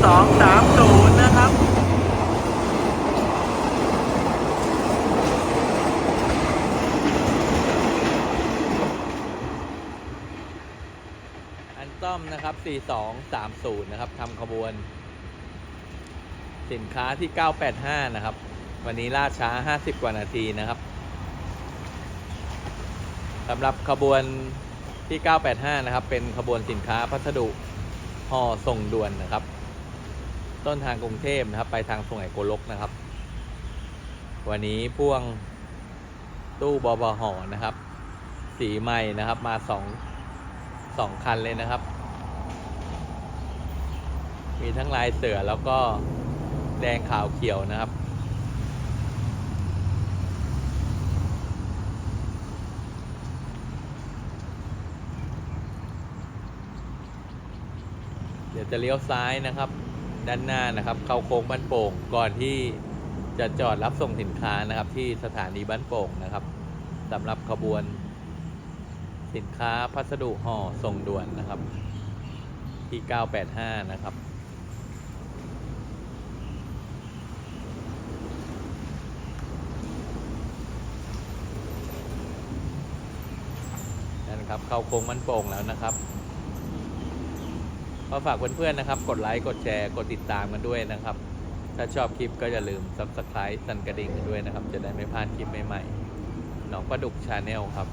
4230นะครับอันต้อมนะครับ 4230 นะครับทำขบวน สินค้าที่ 985 นะครับ วันนี้ล่าช้า 50 กว่านาทีนะครับสำหรับขบวนที่ 985 นะครับ เป็นขบวนสินค้าพัสดุห่อส่งด่วนนะครับ ต้นทางกรุงเทพนะครับ ไปทางสงไหงโกลกนะครับ วันนี้พ่วงตู้บอบหอนะครับ สีใหม่นะครับ มาสองสองคันเลยนะครับ มีทั้งลายเสือแล้วก็แดงขาวเขียวนะครับ เดี๋ยวจะเลี้ยวซ้ายนะครับ ด้านหน้านะครับ เข้าโค้งบ้านโป่งก่อนที่จะจอดรับส่งสินค้านะครับ ที่สถานีบ้านโป่งนะครับสำหรับขบวน สินค้าพัสดุห่อส่งด่วนนะครับที่ 985 นะครับนั่นครับเข้าโค้งมันโป่งแล้วนะครับ ก็ฝากเพื่อนๆนะครับ กดไลค์กดแชร์กดติดตามกันด้วยนะครับ ถ้าชอบคลิปก็อย่าลืม subscribe สั่นกระดิ่งกันด้วยนะครับ จะได้ไม่พลาดคลิปใหม่ๆหนองประดุกชาแนลครับ